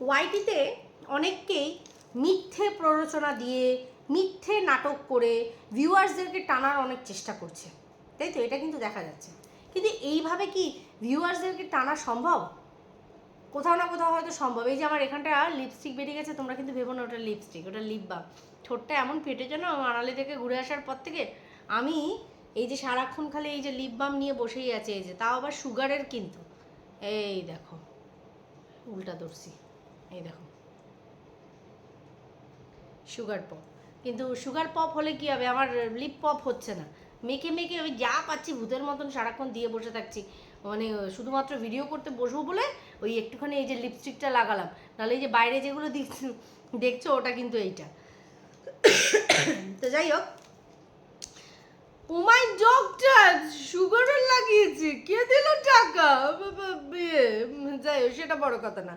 ওয়াইটিতে অনেককেই মিথ্যে প্ররোচনা দিয়ে, মিথ্যে নাটক করে ভিউয়ার্সদেরকে টানার অনেক চেষ্টা করছে। তাই তো? এটা কিন্তু দেখা যাচ্ছে। কিন্তু এইভাবে কি ভিউয়ার্সদেরকে টানা সম্ভব? কোথাও না কোথাও হয়তো সম্ভব। এই যে আমার এখানটা লিপস্টিক বেরিয়ে গেছে, তোমরা কিন্তু ভেবো না ওটা লিপস্টিক ওটা লিপ বাম ঠোঁটটা এমন ফেটেছে না মানালি থেকে ঘুরে আসার পর থেকে আমি এই যে সারাক্ষণ খালি এই যে লিপ বাম নিয়ে বসেই আছে, এই যে, তাও আবার সুগারের কিন্তু। এই দেখো, উল্টা ধরছি এই দেখো। সুগার পপ কিন্তু সুগার পপ হলে কি হবে? আমার লিপ পপ হচ্ছে না। মেখে মেখে আমি যা পাচ্ছি ভূতের মতন সারাক্ষণ দিয়ে বসে থাকছি। মানে শুধুমাত্র ভিডিও করতে বসবো বলে ওই একটুখানি এই যে লিপস্টিকটা লাগালাম। নাহলে এই যে বাইরে যেগুলো দেখছ ওটা কিন্তু এইটা। তো যাই হোক। ও মাই ডক্টর সুগারের লাগিয়েছে। কে দিল টাকা? যাই সেটা বড় কথা না।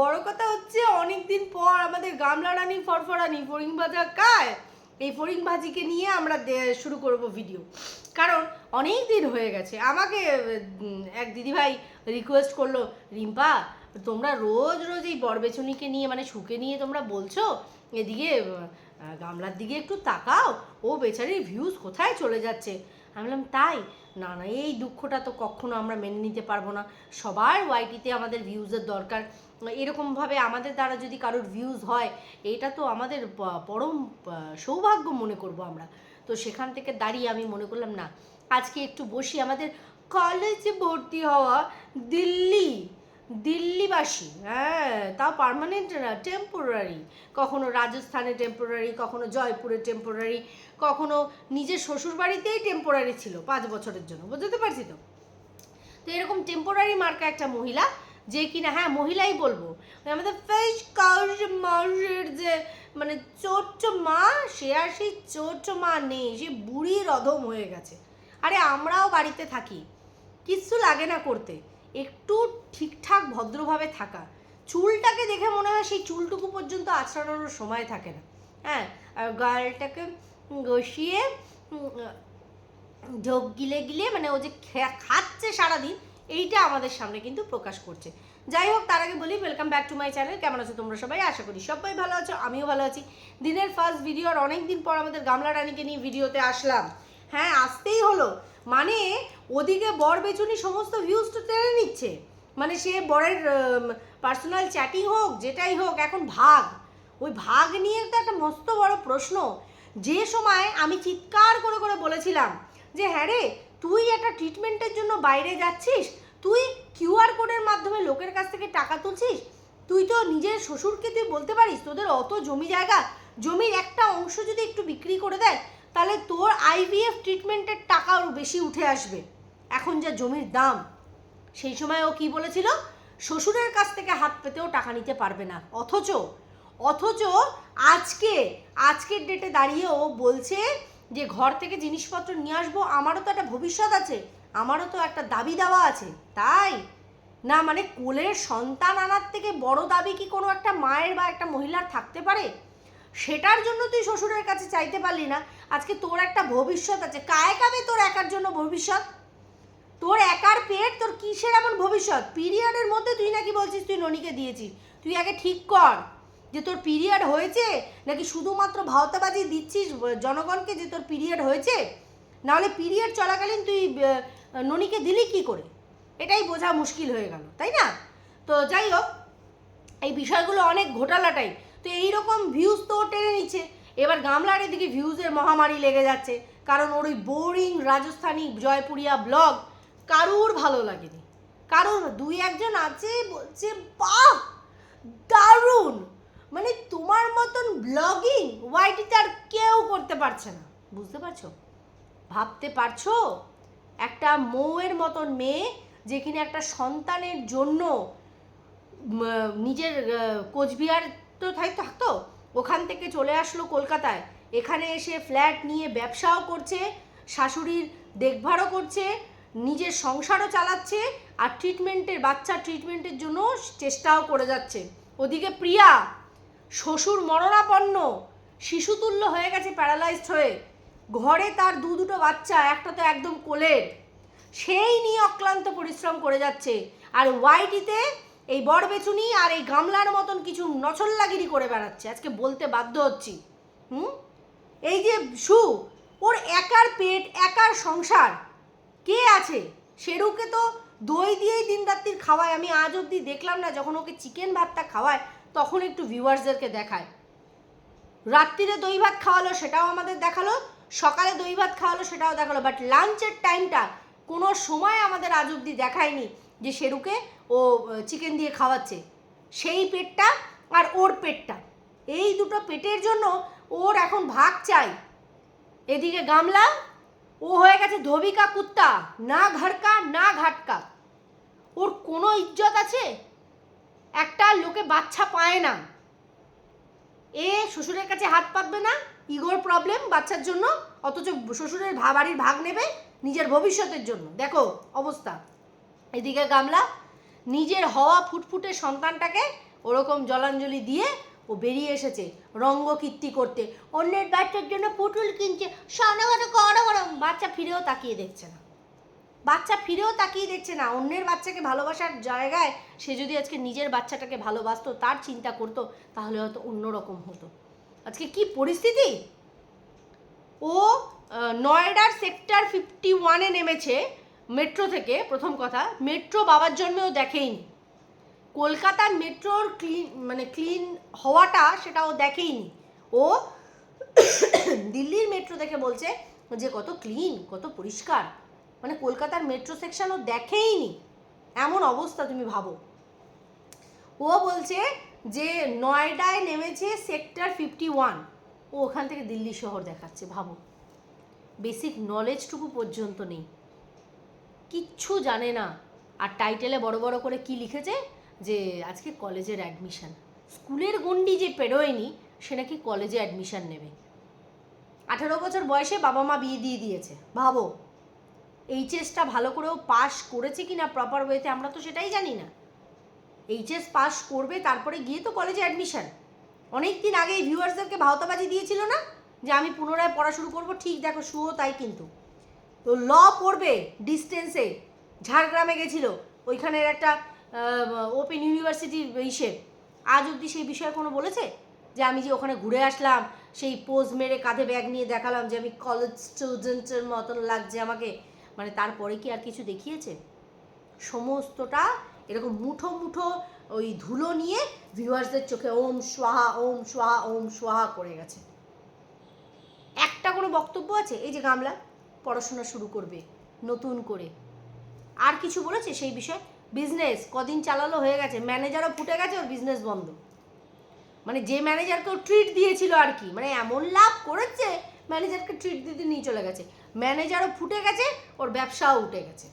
বড় কথা হচ্ছে অনেক দিন পর আমাদের গামলা রানী ফরফরানি ফড়িং ভাজা কায় এই ফড়িং ভাজিকে নিয়ে আমরা শুরু করব ভিডিও কারণ অনেক দিন হয়ে গেছে। আমাকে এক দিদিভাই রিকোয়েস্ট করল, রিম্পা, তোমরা রোজ রোজ এই বরবেচনিকে নিয়ে মানে শুকে নিয়ে তোমরা বলছো, এদিকে গামলার দিকে একটু তাকাও, ও বেচারির ভিউজ কোথায় চলে যাচ্ছে? আমি বললাম, তাই? না না, এই দুঃখটা তো কখনো আমরা মেনে নিতে পারব না। সবার ওয়াইটিতে আমাদের ভিউজের দরকার। এরকমভাবে আমাদের দ্বারা যদি কারোর ভিউজ হয়, এটা তো আমাদের পরম সৌভাগ্য মনে করব আমরা। তো সেখান থেকে দাঁড়িয়ে আমি মনে করলাম, না, আজকে একটু বসি। আমাদের কলেজে ভর্তি হওয়া দিল্লি দিল্লিবাসী হ্যাঁ তাও পার্মানেন্ট না টেম্পোরারি কখনো রাজস্থানে টেম্পোরারি কখনো জয়পুরে টেম্পোরারি কখনো নিজের শ্বশুরবাড়িতেই টেম্পোরারি ছিল পাঁচ বছরের জন্য, বুঝতে পারছি তো? তো এরকম টেম্পোরারি মার্কা একটা মহিলা, যে কিনা হ্যাঁ মহিলাই বলব আমাদের ফেস কাউস যে মানে চোট্ট মা, সে আর সেই চোট্ট মা নেই, সে বুড়ির অধম হয়ে গেছে। আরে আমরাও বাড়িতে থাকি, কিচ্ছু লাগে না করতে। একটু ঠিকঠাক ভদ্রভাবে থাকা। চুলটাকে দেখে মনে হয় সেই চুলটুকু পর্যন্ত আছড়ানোর সময় থাকে না। হ্যাঁ আর গালটাকে ঘষিয়ে ঢোক গিলে গিলে মানে ও যে খাচ্ছে সারাদিন, এইটা আমাদের সামনে কিন্তু প্রকাশ করছে। যাই হোক, তার আগে বলি welcome back to my channel কেমন আছো তোমরা সবাই? আশা করি সবাই ভালো আছো, আমিও ভালো আছি। দিনের ফার্স্ট ভিডিও আর অনেক দিন পর আমাদের গামলা রানীকে নিয়ে ভিডিওতে আসলাম। হ্যাঁ আসতেই হলো। মানে ওদিকে বর বেচুনি সমস্ত ভিউজ তো টেনে নিচ্ছে। মানে সে বরের পার্সোনাল চ্যাটিং হোক, যেটাই হোক, এখন ভাগ। ওই ভাগ নিয়ে তো একটা মস্ত বড় প্রশ্ন। যে সময় আমি চিৎকার করে করে বলেছিলাম যে হ্যাঁ রে, তুই একটা ট্রিটমেন্টের জন্য বাইরে যাচ্ছিস? তুই কিউআর কোডের মাধ্যমে লোকের কাছ থেকে টাকা তুলছিস? তুই তো নিজের শ্বশুরকে তুই বলতে পারিস? তোদের অত জমি জায়গা, জমির একটা অংশ যদি একটু বিক্রি করে দেয় তাহলে তোর আইভিএফ ট্রিটমেন্টের টাকাও বেশি উঠে আসবে। এখন যা জমির দাম, সেই সময় ও কি বলেছিল? শ্বশুরের কাছ থেকে হাত পেতেও টাকা নিতে পারবে না। অথচ অথচ আজকে, আজকের ডেটে দাঁড়িয়ে ও বলছে যে, ঘর থেকে জিনিসপত্র নিয়ে আসব, আমারও তো একটা ভবিষ্যৎ আছে, আমারও তো একটা দাবি দেওয়া আছে। তাই? না মানে কোলের সন্তান আনার থেকে বড় দাবি কি কোনো একটা মায়ের বা একটা মহিলার থাকতে পারে? সেটার জন্য তুই শ্বশুরের কাছে চাইতে পারলি না। আজকে তোর একটা ভবিষ্যৎ আছে। কায় কাবে তোর একার জন্য ভবিষ্যৎ? তোর একার পেট, তোর কিসের এমন ভবিষ্যৎ? পিরিয়ডের মধ্যে তুই নাকি বলছিস, তুই ননিকে দিয়েছিস। তুই আগে ঠিক কর যে তোর পিরিয়ড হয়েছে, নাকি শুধুমাত্র ভাওতাবাজি দিচ্ছিস জনগণকে যে তোর পিরিয়ড হয়েছে? নাহলে পিরিয়ড চলাকালীন তুই ননিকে দিলি কি করে? এটাই বোঝা মুশকিল হয়ে গেল, তাই না? তো যাই হোক, এই বিষয়গুলো অনেক ঘোটালা টাইপ তো এইরকম ভিউজ তো টেনে নিচ্ছে। এবার গামলার এদিকে ভিউজের মহামারী লেগে যাচ্ছে। কারণ ওর ওই বোরিং রাজস্থানী জয়পুরিয়া ব্লগ কারুর ভালো লাগেনি। কারুর দুই একজন আছে বলছে, বাহ! দারুণ! মানে তোমার মতন ব্লগিং ওয়াইটিতে আর কেউ করতে পারছে না। বুঝতে পারছ? ভাবতে পারছ? একটা মৌয়ের মতন মেয়ে যে কিনা একটা সন্তানের জন্য নিজের কোচবিহার তো তাই থাকতো ওখান থেকে চলে আসলো কলকাতায়। এখানে এসে ফ্ল্যাট নিয়ে ব্যবসাও করছে, শাশুড়ির দেখভালও করছে, নিজের সংসারও চালাচ্ছে, আর ট্রিটমেন্টের বাচ্চা ট্রিটমেন্টের জন্য চেষ্টাও করে যাচ্ছে। ওদিকে প্রিয়া, শ্বশুর মরণাপন্ন শিশুতুল্য হয়ে গেছে প্যারালাইজড হয়ে। ঘরে তার দু দুটো বাচ্চা, একটা তো একদম কোলের সেই নিয়ে অক্লান্ত পরিশ্রম করে যাচ্ছে। আর ওয়াইটিতে এই বড় বেচুনি আর এই গামলার মতন কিছু নছল্লাগিরি করে বেড়াচ্ছে। আজকে বলতে বাধ্য হচ্ছি। হুম? এই যে সু, ওর একার পেট, একার সংসার, কে আছে? শেরুকে তো দই দিয়েই দিন রাত্রির খাওয়ায়। আমি আজ অবধি দেখলাম না, যখন ওকে চিকেন ভাতটা খাওয়ায়, তখন একটু ভিউয়ার্সদেরকে দেখায়। রাত্রিরে দই ভাত খাওয়ালো, সেটাও আমাদের দেখাল। সকালে দই ভাত খাওয়ালো, সেটাও দেখাল। বাট লাঞ্চের টাইমটা কোনো সময় আমাদের আজ অবধি দেখায়নি। যে শেরুকে ও চিকেন দিয়ে খাওয়াচ্ছে। সেই পেটটা আর ওর পেটটা। এই দুটো পেটের জন্য ওর এখন ভাগ চাই। এদিকে গামলা, ও হয়ে গেছে ধবিকা কুত্তা। না ঘরকা, না ঘাটকা। ওর কোনো ইজ্জত আছে? একটা লোকে বাচ্চা পায় না। এ শ্বশুরের কাছে হাত পাতবে না, ইগোর প্রবলেম বাচ্চার জন্য, অথচ শ্বশুরের বাড়ির ভাগ নেবে নিজের ভবিষ্যতের জন্য। দেখো অবস্থা। এদিকে গামলা, নিজের হওয়া ফুটফুটে সন্তানটাকে ওরকম জলাঞ্জলি দিয়ে ও বেরিয়ে এসেছে রঙ্গকীর্তি করতে। অন্যের বাচ্চার জন্য পুতুল কিনছে। সানাঘাটা করো গরম বাচ্চা ফিরেও তাকিয়ে দেখছে না। বাচ্চা ফিরেও তাকিয়ে দেখছে না। অন্যের বাচ্চাকে ভালোবাসার জায়গায় সে যদি আজকে নিজের বাচ্চাটাকে ভালোবাসতো, তার চিন্তা করতো, তাহলে হয়তো অন্যরকম হতো। আজকে কি পরিস্থিতি? ও নয়ডার সেক্টর ফিফটি ওয়ানে নেমেছে। মেট্রো থেকে প্রথম কথা, মেট্রো বাবার জন্মেও দেখেইনি। কলকাতার মেট্রোর ক্লিন মানে ক্লিন হওয়াটা সেটা ও দেখেইনি। ও দিল্লির মেট্রো দেখে বলছে যে কত ক্লিন, কত পরিষ্কার। মানে কলকাতার মেট্রো সেকশন ও দেখেইনি। এমন অবস্থা তুমি ভাবো। ও বলছে যে নয়ডায় নেমেছে সেক্টর ফিফটি ওয়ান। ও ওখান থেকে দিল্লি শহর দেখাচ্ছে, ভাবো। বেসিক নলেজটুকু পর্যন্ত নেই। কিচ্ছু জানে না। আর টাইটেলে বড় বড় করে কি লিখেছে? যে আজকে কলেজের অ্যাডমিশন স্কুলের গণ্ডি যে পেরোয়নি, সে নাকি কলেজে অ্যাডমিশন নেবে। আঠারো বছর বয়সে বাবা মা বিয়ে দিয়ে দিয়েছে। ভাবো এইচএসটা ভালো করেও পাস করেছে কি না প্রপার ওয়েতে আমরা তো সেটাই জানি না। এইচএস পাস করবে, তারপরে গিয়ে তো কলেজে অ্যাডমিশন অনেক দিন আগে এই ভিউয়ার্সদেরকে ভাওতাবাজি দিয়েছিল না? যে আমি পুনরায় পড়া শুরু করব, ঠিক দেখো শুও তাই কিন্তু। তো ল পড়বে ডিস্টেন্সে ঝাড়গ্রামে গেছিল, ওইখানের একটা ওপেন ইউনিভার্সিটির ইসে। আজ অবধি সেই বিষয়ে কোনো বলেছে? যে আমি যে ওখানে ঘুরে আসলাম, সেই পোজ মেরে কাঁধে ব্যাগ নিয়ে দেখালাম যে আমি কলেজ স্টুডেন্টের মতন লাগছে আমাকে। মানে তারপরে কি আর কিছু দেখিয়েছে? সমস্তটা এরকম মুঠো মুঠো ওই ধুলো নিয়ে ভিউয়ার্সদের চোখে ওম সোহা ওম সোহা ওম সোহা করে গেছে। একটা কোনো বক্তব্য আছে? এই যে গামলা। পড়াশোনা শুরু করবে, নতুন করে। আর কিছু বলেছে সেই বিষয়ে? বিজনেস কদিন চালালো হয়ে গেছে ম্যানেজারও ফুটে গেছে, ওর বিজনেস বন্ধ। মানে যে ম্যানেজারকে ও ট্রিট দিয়েছিল আর কি মানে এমন লাভ করেছে ম্যানেজারকে ট্রিট দিতে নিয়ে চলে গেছে। ম্যানেজারও ফুটে গেছে, ওর ব্যবসাও উঠে গেছে।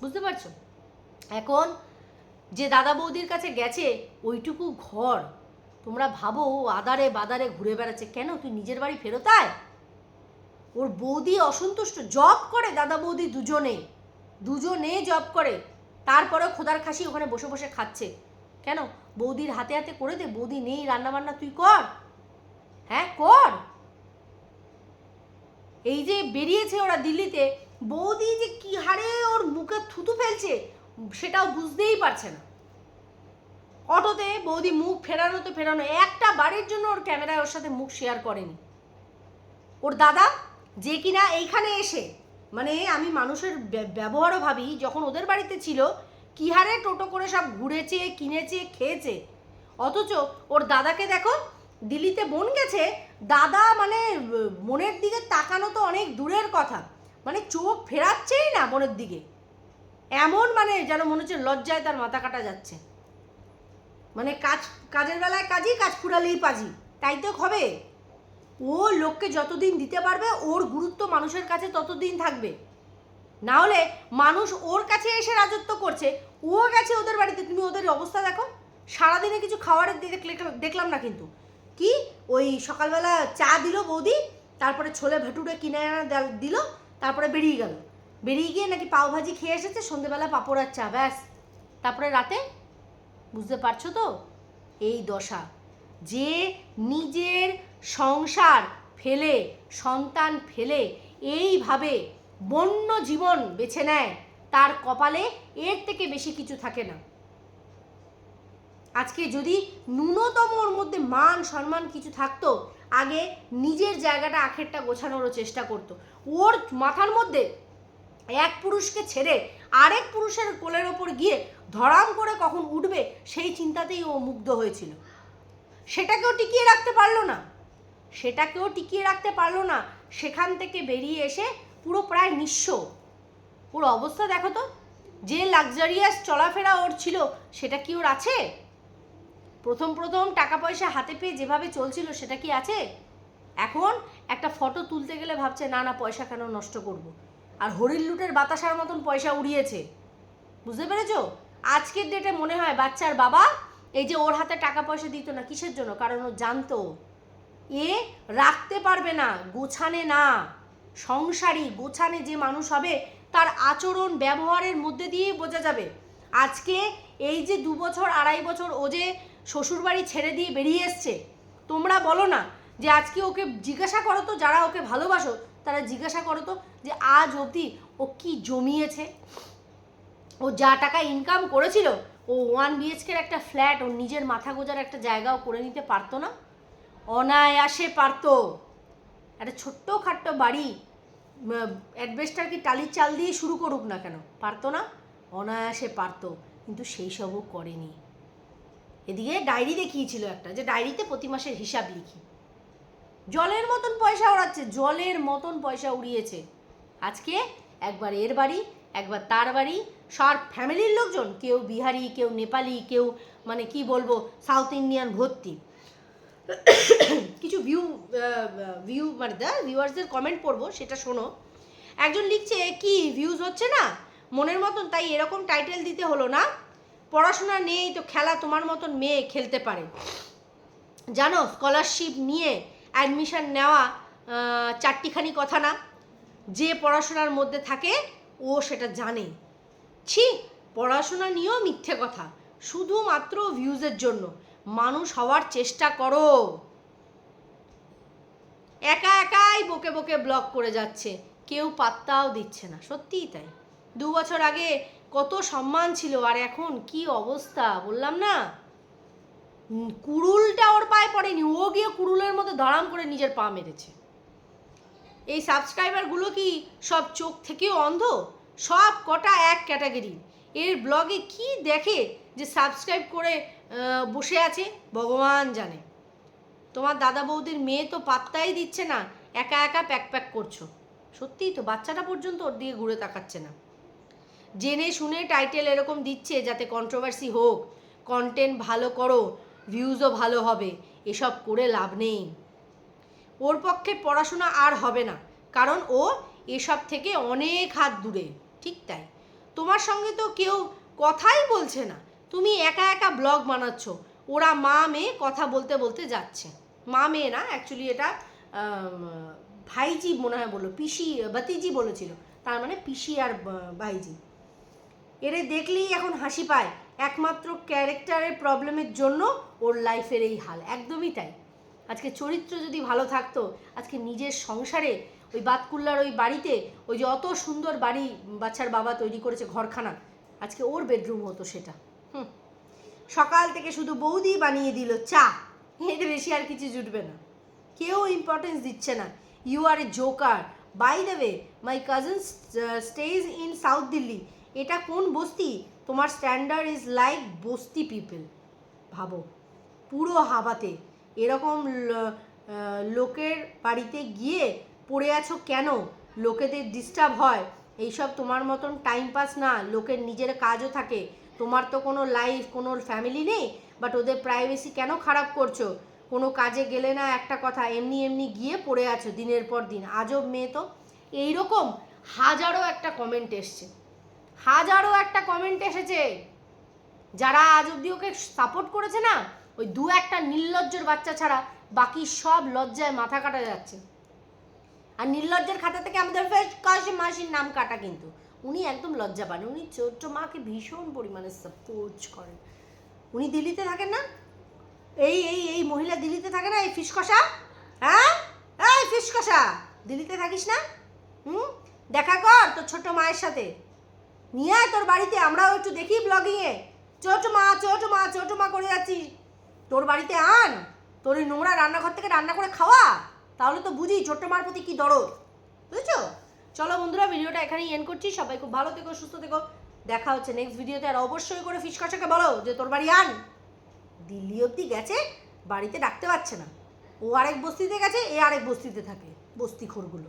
বুঝতে পারছ? এখন যে দাদা বৌদির কাছে গেছে, ওইটুকু ঘর। তোমরা ভাবো আদারে বাদারে ঘুরে বেড়াচ্ছে। কেন? তুই নিজের বাড়ি ফেরত আয়। ওর বৌদি অসন্তুষ্ট, জব করে দাদা বৌদি দুজনে দুজনে জব করে। তারপরেও খোদার খাসি ওখানে বসে বসে খাচ্ছে। কেন? বৌদির হাতে হাতে করে দে, বৌদি নেই রান্না বান্না তুই কর। হ্যাঁ কর। এই যে বেরিয়েছে ওরা দিল্লিতে, বৌদি যে কি হারে ওর মুখে থুতু ফেলছে, সেটাও বুঝতেই পারছে না। অটোতে বৌদি মুখ ফেরানো তো ফেরানো, একটা বাড়ির জন্য ওর ক্যামেরায় ওর সাথে মুখ শেয়ার করেনি। ওর দাদা যে কিনা এইখানে এসে মানে আমি মানুষের ব্য- ব্যবহারও ভাবি, যখন ওদের বাড়িতে ছিল, কি হারে টোটো করে সব ঘুরেছে, কিনেছে, খেয়েছে। অথচ ওর দাদাকে দেখো, দিল্লিতে বোন গেছে, দাদা মানে মনের দিকে তাকানো তো অনেক দূরের কথা। মানে চোখ ফেরাচ্ছেই না বোনের দিকে। এমন মানে যেন মনে হচ্ছে লজ্জায় তার মাথা কাটা যাচ্ছে। মানে কাজ, কাজের বেলায় কাজই কাজ, ফুরালেই পাজি। তাই তো হবে। ও লোককে যতদিন দিতে পারবে, ওর গুরুত্ব মানুষের কাছে ততদিন থাকবে। না হলে মানুষ ওর কাছে এসে রাজত্ব করছে, ও গেছে ওদের বাড়িতে। তুমি ওদের অবস্থা দেখো। সারাদিনে কিছু খাবারের দেখলাম না কিন্তু। কি? ওই সকালবেলা চা দিল বৌদি, তারপরে ছোলে ভেটুরে কিনে এনে দেল- তারপরে বেরিয়ে গেল। বেরিয়ে গিয়ে নাকি পাও ভাজি খেয়ে এসেছে, সন্ধেবেলা পাঁপড় আর চা, ব্যাস। তারপরে রাতে? বুঝতে পারছ তো? এই দশা। যে নিজের সংসার ফেলে, সন্তান ফেলে, এইভাবে বন্য জীবন বেছে নেয়। তার কপালে এর থেকে বেশি কিছু থাকে না। আজকে যদি ন্যূনতম ওর মধ্যে মান, সম্মান কিছু থাকতো, আগে নিজের জায়গাটা আখেরটা গোছানোরও চেষ্টা করতো। ওর মাথার মধ্যে এক পুরুষকে ছেড়ে আরেক পুরুষের কোলের ওপর গিয়ে ধরাম করে কখন উঠবে, সেই চিন্তাতেই ও মুগ্ধ হয়েছিল। সেটাকেও টিকিয়ে রাখতে পারল না। সেটাকেও টিকিয়ে রাখতে পারল না। সেখান থেকে বেরিয়ে এসে পুরো প্রায় নিঃস্ব। ওর অবস্থা দেখো তো, যে লাক্সারিয়াস চলাফেরা ওর ছিল, সেটা কি ওর আছে? প্রথম প্রথম টাকা পয়সা হাতে পেয়ে যেভাবে চলছিল, সেটা কি আছে? এখন একটা ফটো তুলতে গেলে ভাবছে, না না, পয়সা কেন নষ্ট করব। আর হরিণ লুটের বাতাসার মতন পয়সা উড়িয়েছে। বুঝতে পেরেছ? আজকের ডেটে মনে হয় বাচ্চার বাবা এই যে ওর হাতে টাকা পয়সা দিত না, কিসের জন্য? কারণ ও জানতো। এ রাখতে পারবে না, গোছানে না। সংসারী গোছানে যে মানুষ হবে, তার আচরণ ব্যবহারের মধ্যে দিয়ে বোঝা যাবে। আজকে এই যে দু বছর, আড়াই বছর ও যে শ্বশুরবাড়ি ছেড়ে দিয়ে বেরিয়ে এসছে, তোমরা বলো না যে আজকে ওকে জিজ্ঞাসা করো তো, যারা ওকে ভালোবাসো, তারা জিজ্ঞাসা করো তো যে আজ অবধি ও কি জমিয়েছে? ও যা টাকা ইনকাম করেছিল, ও ওয়ান বিএচকের একটা ফ্ল্যাট ওর নিজের মাথা গোজার একটা জায়গাও করে নিতে পারতো না? অনায়াসে পারতো। একটা ছোট্ট খাট্ট বাড়ি অ্যাডভেস্টার কি টালির চাল দিয়ে শুরু করুক না কেন? পারতো না? অনায়াসে পারতো, কিন্তু সেই সবও করেনি। এদিকে ডায়েরি দেখিয়েছিল একটা, যে ডায়েরিতে প্রতি মাসের হিসাব লিখি। জলের মতন পয়সা উড়াচ্ছে, জলের মতন পয়সা উড়িয়েছে। আজকে একবার এর বাড়ি, একবার তার বাড়ি, সব ফ্যামিলির লোকজন, কেউ বিহারি, কেউ নেপালি, কেউ মানে কি বলব সাউথ ইন্ডিয়ান ভর্তি। কিছু ভিউ ভিউ মানে দা ভিউয়ার্সদের কমেন্ট পড়ব, সেটা শোনো। একজন লিখছে, কি ভিউজ হচ্ছে না? মনের মতন, তাই এরকম টাইটেল দিতে হলো না। পড়াশোনা নেই তো খেলা তোমার মতন মেয়ে খেলতে পারে। জানো স্কলারশিপ নিয়ে অ্যাডমিশন নেওয়া চারটিখানি কথা না। যে পড়াশোনার মধ্যে থাকে, ও সেটা জানে। ছি, পড়াশোনা নিয়েও মিথ্যে কথা। শুধুমাত্র ভিউজের জন্য। মানুষ হওয়ার চেষ্টা করো। একা একাই বকে বকে ব্লক করে যাচ্ছে। কেউ পাত্তাও দিচ্ছে না সত্যিই তাই। দু বছর আগে কত সম্মান ছিল আর এখন কি অবস্থা বললাম না? উম, কুড়ুলটা ওর পায়ে পড়েনি ও গিয়ে কুড়ুলের মধ্যে ধরাম করে নিজের পা মেরেছে। এই সাবস্ক্রাইবারগুলো কি সব চোখ থেকেও অন্ধ? সব কটা এক ক্যাটাগরি। এর ব্লগে কি দেখে যে সাবস্ক্রাইব করে বসে আছে, ভগবান জানে। তোমার দাদা বৌদির মেয়ে তো পাত্তাই দিচ্ছে না, একা একা প্যাক প্যাক করছ। সত্যিই তো, বাচ্চাটা পর্যন্ত ওর দিকে ঘুরে তাকাচ্ছে না। জেনে শুনে টাইটেল এরকম দিচ্ছে যাতে কন্ট্রোভার্সি হোক কন্টেন্ট ভালো করো ভিউজও ভালো হবে, এসব করে লাভ নেই। ওর পক্ষে পড়াশোনা আর হবে না, কারণ ও এসব থেকে অনেক হাত দূরে, ঠিক তাই। তোমার সঙ্গে তো কেউ কথাই বলছে না। তুমি একা একা ব্লগ বানাচ্ছ, ওরা মা মেয়ে কথা বলতে বলতে যাচ্ছে। মা মেয়ে না অ্যাকচুয়ালি এটা ভাইজি মনে হয় বলল, পিসি বাতিজি বলেছিল, তার মানে পিসি আর ভাইজি। এরে দেখলেই এখন হাসি পায়, একমাত্র ক্যারেক্টারের প্রবলেমের জন্য ওর লাইফের এই হাল, একদমই তাই। আজকে চরিত্র যদি ভালো থাকতো, আজকে নিজের সংসারে ওই বাতকুল্লার ওই বাড়িতে, ওই যে অত সুন্দর বাড়ি, বাচ্চার বাবা তৈরি করেছে ঘরখানা, আজকে ওর বেডরুম হতো সেটা। সকাল থেকে শুধু বৌদি বানিয়ে দিল চা। এর বেশি আর কিছু জুটবে না। কেউ ইম্পর্টেন্স দিচ্ছে না। You are a joker by the way my cousin stage in South Delhi এটা কোন বস্তি? তোমার স্ট্যান্ডার্ড ইজ লাইক বস্তি পিপল ভাবো। পুরো হাবাতে। এরকম লোকের বাড়িতে গিয়ে পড়ে আছো কেন? লোকেদের ডিস্টার্ব হয়। এইসব তোমার মতন টাইম পাস না। লোকের নিজের কাজও থাকে। তোমার তো কোনো লাইফ কোনো ফ্যামিলি নেই বাট ওদের প্রাইভেসি কেন খারাপ করছ? কোনো কাজে গেলে না একটা কথা, এমনি এমনি গিয়ে পড়ে আছো দিনের পর দিন। আজব মেয়ে তো। এইরকম হাজারো একটা কমেন্ট এসছে। হাজারো একটা কমেন্ট এসেছে। যারা আজ অব্দি ওকে সাপোর্ট করেছে না, ওই দু একটা নির্লজ্জর বাচ্চা ছাড়া বাকি সব লজ্জায় মাথা কাটা যাচ্ছে। আর নির্লজ্জের খাতা থেকে আমাদের ফেস কাশি মাসির নাম কাটা কিন্তু। উনি একদম লজ্জা পান উনি ছোট্ট মাকে ভীষণ পরিমাণে সাপোর্ট করেন। উনি দিল্লিতে থাকেন না? এই এই এই মহিলা দিল্লিতে থাকে না? এই ফিসকষা হ্যাঁ? এই ফিসকষা দিল্লিতে থাকিস না? হুম? দেখা কর তোর ছোট মায়ের সাথে। নিয়ে আয় তোর বাড়িতে, আমরাও একটু দেখি ব্লগিংয়ে ছোট মা ছোট মা ছোট মা করে যাচ্ছিস তোর বাড়িতে আন। তোর ওই নোংরা রান্নাঘর থেকে রান্না করে খাওয়া। তাহলে তো বুঝি ছোট্ট মার প্রতি কী দরদ। বুঝেছ? চলো বন্ধুরা, ভিডিওটা এখানেই এন্ড করছি। সবাই খুব ভালো থেকো, সুস্থ থেকো। দেখা হচ্ছে নেক্সট ভিডিওতে। আর অবশ্যই করে ফিস বলো যে তোর বাড়ি আন। দিল্লি অব্দি গেছে, বাড়িতে ডাকতে পারছে না। ও আরেক বস্তিতে গেছে, এ আরেক বস্তিতে থাকে বস্তি খোরগুলো